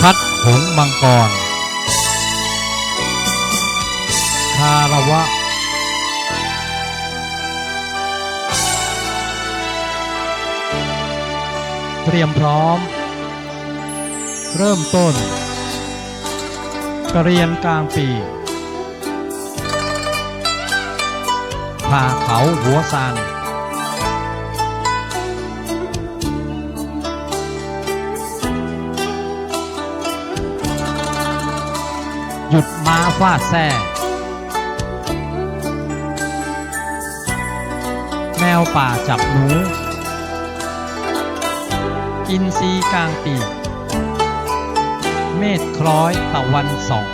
พัดหงมังกร คารวะ เตรียมพร้อม เริ่มต้นกระเรียนกลางปีผ่าเขาหัวซาน หยุดม้าฟาดแซ่แมวป่าจับหนูอินทรีกลางปีกเมฆคล้อยตะวันส่อง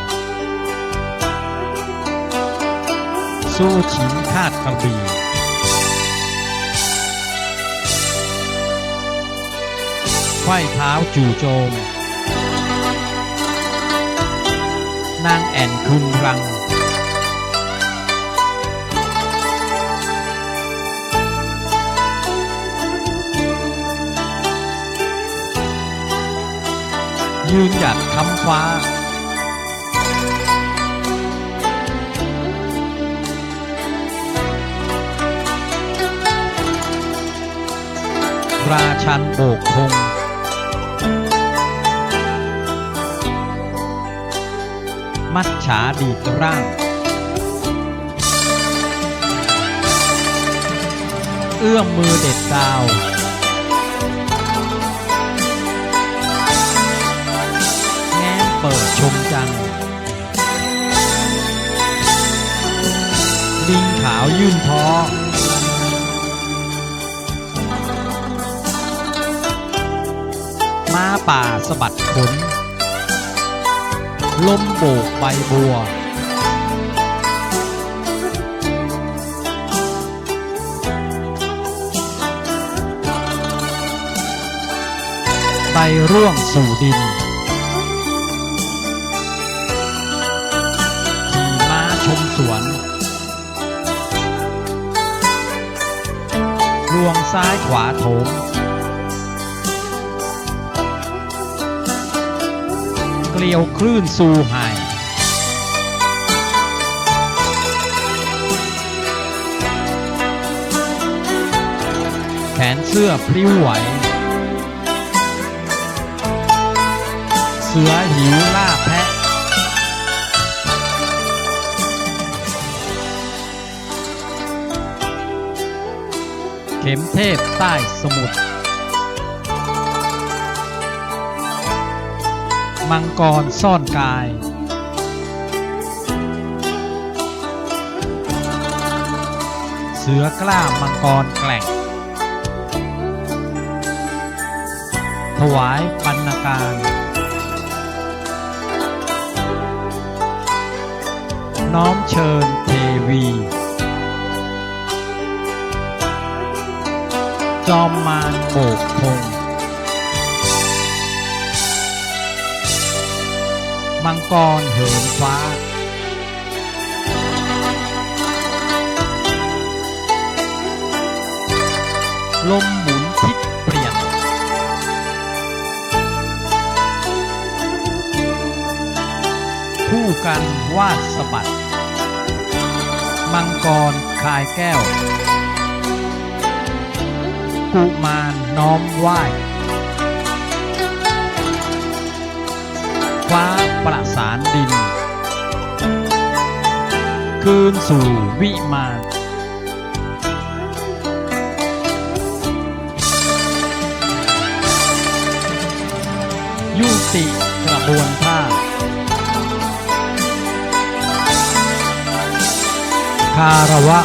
สู้ฉินคาดกระบี่ไขว้เท้าจู่โจม นางแอ่นคืนรัง ยืนหยัดคำฟ้า ราชันโบกธง มัดฉาดีดร่างเอื้อมมือเด็ดดาว แง้มเปิดชมจันทร์ลิงขาวยื่นท้อม้าป่าสะบัดขน ลมโบกใบบัว ใบร่วงสู่ดินขี่ม้าชมสวนรวงซ้ายขวาโถม เกลียวคลื่นสู่หายแขนเสื้อพริ้วไหว เสือหิวล่าแพะ เข็มเทพใต้สมุทร มังกรซ่อนกาย เสือกล้ามังกรแกล่ง ถวายปันนาการ น้อมเชิญเทวี จอมมารโบกธง มังกรเหินฟ้า ลมหมุนทิศเปลี่ยน คู่กันวาดสบัด มังกรคายแก้ว กุมารน้อมไหว้ ฟ้าประสานดิน คืนสู่วิมานยุติกระบวนท่าคารวะ